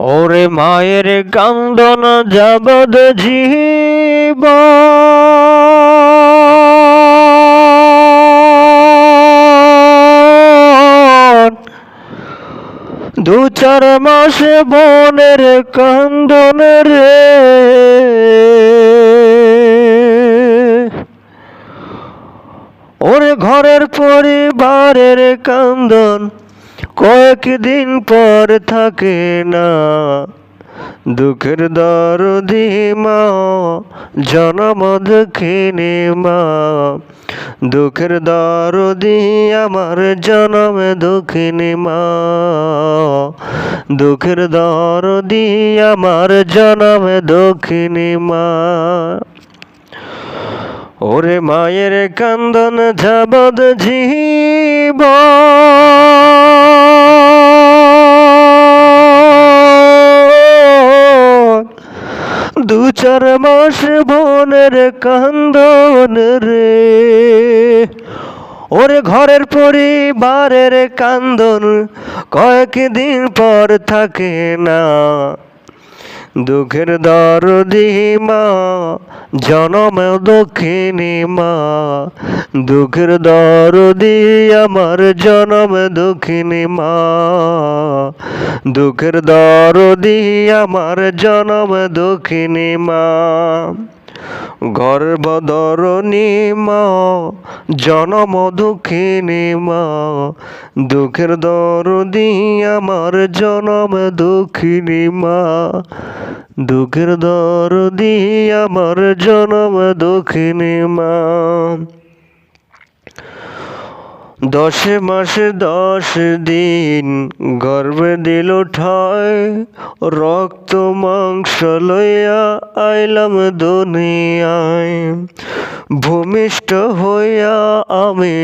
ওরে মায়ের কান্দন যাবদ জীব দু চার মাসে বনের কান্দন রে। ওরে ঘরের পরিবারের কান্দন কয়েকদিন পর থাকে না। দুঃখের দরদি মা, জনম দুঃখিনী মা। দুঃখের দরদি আমার জনম দুঃখিনী মা। দুঃখের দরদি আমার জনম দুঃখিনী মা। ওরে মায়ের কান্দন যাবদ দু চার মাস বনের কান্দন রে। ওরে ঘরের পরিবারের কান্দন কয়েকদিন পর থাকে না। দুঃখের দরদি মা, জনম দক্ষিণী মা। দুঃখের দরদি আমার জনম দক্ষিণী মা। দুঃখের দরদি আমার জনম দক্ষিণী মা। গর্ভধরণী মা, জনম দুঃখিনী মা, দুঃখের দরদি আমার জনম দুঃখিনী মা, দুঃখের দরদি আমার জনম দুঃখিনী মা। দশ মাস দশ দিন গর্ভে দিল ঠায়, রক্ত, মাংস লইয়া আইলাম দুনিয়ায়। ভূমিষ্ঠ হইয়া আমি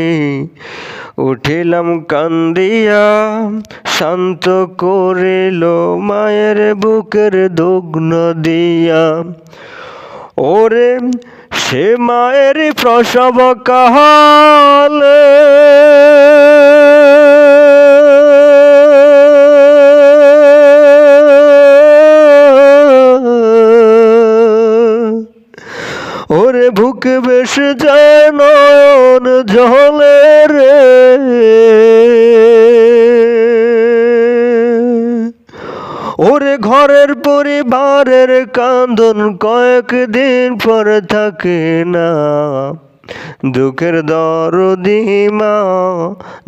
উঠিলাম কান্দিয়া, শান্ত করিল মায়ের বুকের দুগ্ন দিয়া। ওরে সে মায়ের প্রসব কাহাল ওরে ভুক বেশ যায় নয়ন জলে রে। ঘরের পরিবারের কান্দন কয়েকদিন পর থাকে না। দুঃখের দরদি মা,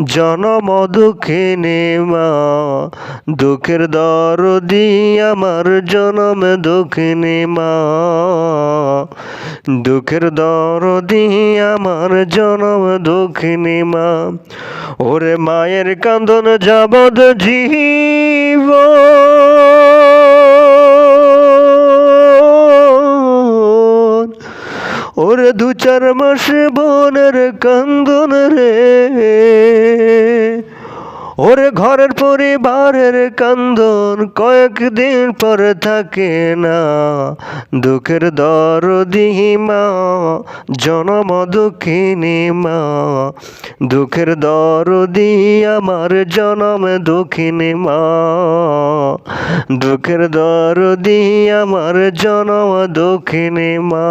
জনম দুঃখিনী মা। দুঃখের দরদি আমার জনম দুঃখিনী মা। দুঃখের দরদি আমার জনম দুঃখিনী মা। ওরে মায়ের কান্দন যাবদ জীব ওরে দু চার মাসে বনের কান্দন রে। ওরে ঘরের পরিবারের কান্দন কয়েকদিন পর থাকে না। দুঃখের দরদি মা জনম দুঃখিনী মা। দুঃখের দরদি আমার জনম দুঃখিনী মা। দুঃখের দরদি আমার জনম দুঃখিনী মা।